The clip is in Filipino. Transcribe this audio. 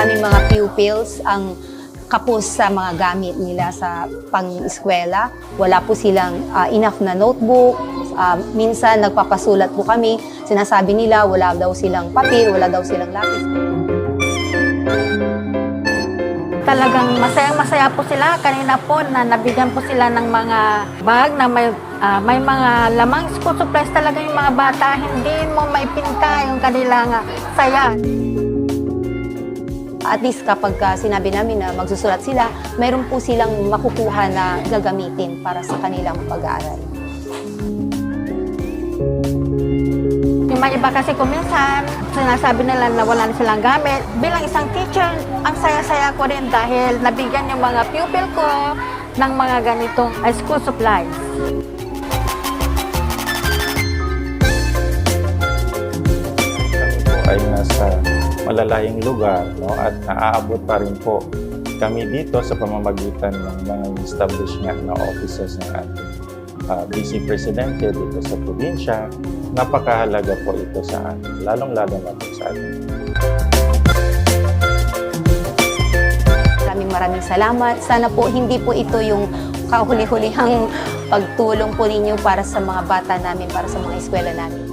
sa aming mga pupils ang kapos sa mga gamit nila sa pang-eskwela. Wala po silang ah, enough na notebook. Ah, minsan nagpapasulat po kami. Sinasabi nila wala daw silang papel, wala daw silang lapis. Talagang masayang-masaya po sila. Kanina po na nabigyan po sila ng mga bag na may ah, may mga lamang school supplies talaga yung mga bata. Hindi mo maipinta yung kanilang saya. At least kapag ah, sinabi namin na magsusulat sila, mayroon po silang makukuha na gagamitin para sa kanilang pag-aaral. Yung mga iba kasi kung minsan, sinasabi nila na wala na silang gamit. Bilang isang teacher, ang saya-saya ko rin dahil nabigyan yung mga pupil ko ng mga ganitong school supplies. ay nasa malalayong lugar no, at naaabot pa rin po kami dito sa pamamagitan ng mga establishment na offices ng ating uh, BC Presidente dito sa probinsya. Napakahalaga po ito sa atin, lalong-lalo na po sa atin. Maraming maraming salamat. Sana po hindi po ito yung kahuli-hulihang pagtulong po ninyo para sa mga bata namin, para sa mga eskwela namin.